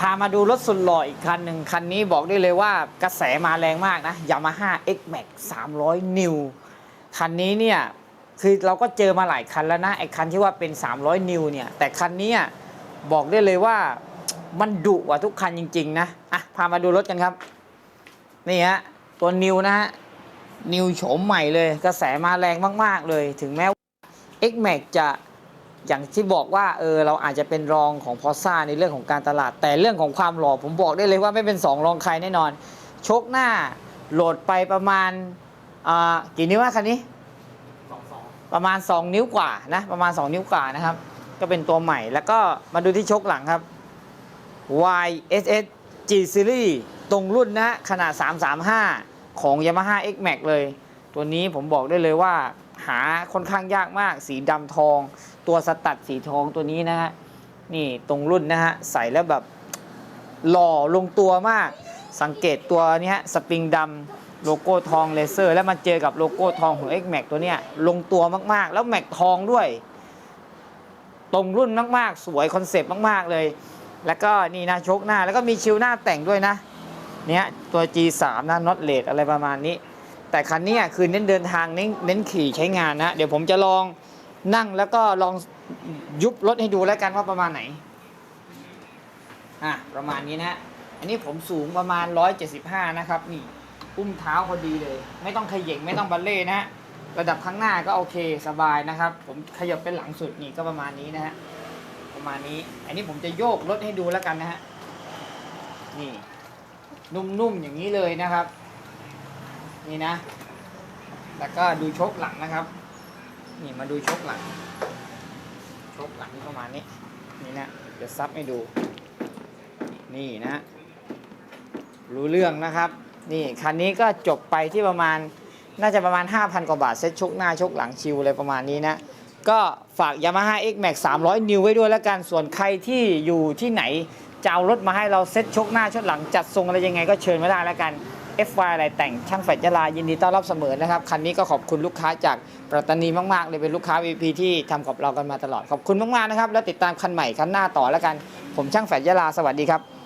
พามาดูรถสุดหล่ออีกคันหนึ่งคันนี้บอกได้เลยว่ากระแสมาแรงมากนะ Yamaha X Max 300นิวคันนี้เนี่ย คือเราก็เจอมาหลายคันแล้วนะ ไอ้คันที่ว่าเป็น 300นิวเนี่ย แต่คันนี้บอกได้เลยว่ามันดุกว่าทุกคันจริง ๆ นะ อะ พามาดูรถกันครับ นี่ฮะ ตัวนิวนะฮะนิวโฉมใหม่เลย กระแสมาแรงมาก ๆ เลย ถึงแม้ว่า X Max จะ อย่างที่บอกว่าเออเราอาจจะเป็นรองของพอซ่าในเรื่องของการตลาด แต่เรื่องของความหล่อผมบอกได้เลยว่าไม่เป็น 2 รองใครแน่นอน ชกหน้าโหลดไปประมาณอ่ากี่นิ้วนะคันนี้ประมาณ 2 นิ้วกว่านะประมาณ 2 นิ้วกว่านะครับ ก็เป็นตัวใหม่แล้วก็มาดูที่ชกหลังครับ YSS G Series ตรงรุ่นนะขนาด 335 ของ Yamaha X Max เลย ตัวนี้ผมบอกได้เลยว่า หาค่อนข้างยากมาก สีดำทอง ตัวสตัดสีทองตัวนี้นะฮะนี่ตรงรุ่นนะฮะใส่แล้วแบบหล่อลงตัวมาก สังเกตตัวนี้ยสปริงดำโลโก้ทองเลเซอร์ แล้วมาเจอกับโลโก้ทองของ X Max ตัวเนี้ยลงตัวมากๆ แล้วแม็กทองด้วย ตรงรุ่นมากๆ สวยคอนเซปต์มากๆเลย แล้วก็นี่นะชกหน้าแล้วก็มีชิวหน้าแต่งด้วยนะเนี่ยตัว G3 นะน็อตเลดอะไรประมาณนี้ แต่คันนี้คือเน้นเดินทางเน้นเน้นขี่ใช้งานนะเดี๋ยวผมจะลองนั่งแล้วก็ลองยุบรถให้ดูแล้วกันว่าประมาณไหนอะประมาณนี้นะอันนี้ผมสูงประมาณ 175 นะครับนี่อุ้มเท้าพอดีเลย ไม่ต้องขย่งไม่ต้องบัลเล่นะฮะระดับข้างหน้าก็โอเคสบายนะครับ ผมขยับเป็นหลังสุดนี่ก็ประมาณนี้นะฮะประมาณนี้ อันนี้ผมจะโยกรถให้ดูแล้วกันนะฮะนี่นุ่มๆอย่างนี้เลยนะครับ นี่นะ แล้วก็ดูชกหลังนะครับ นี่มาดูชกหลัง ชกหลังประมาณนี้ นี่นะ เดี๋ยวซับให้ดู นี่นะ รู้เรื่องนะครับ นี่คันนี้ก็จบไปที่ประมาณน่าจะประมาณ 5,000 กว่าบาท เซ็ตชกหน้าชกหลังชิวอะไรประมาณนี้นะ ก็ฝาก Yamaha X Max 300 นิวไว้ด้วยแล้วกัน ส่วนใครที่อยู่ที่ไหนจะเอารถมาให้เราเซ็ตชกหน้าชกหลังจัดทรงอะไรยังไงก็เชิญมาได้แล้วกัน FY อะไรแต่งช่างแฟดยาลายินดีต้อนรับเสมอนะครับคันนี้ก็ขอบคุณลูกค้าจากปัตตานีมากๆเลยเป็นลูกค้า VP ที่ทำกับเรากันมาตลอดขอบคุณมากๆนะครับแล้วติดตามคันใหม่คันหน้าต่อแล้วกัน ผมช่างแฟดยาลาสวัสดีครับ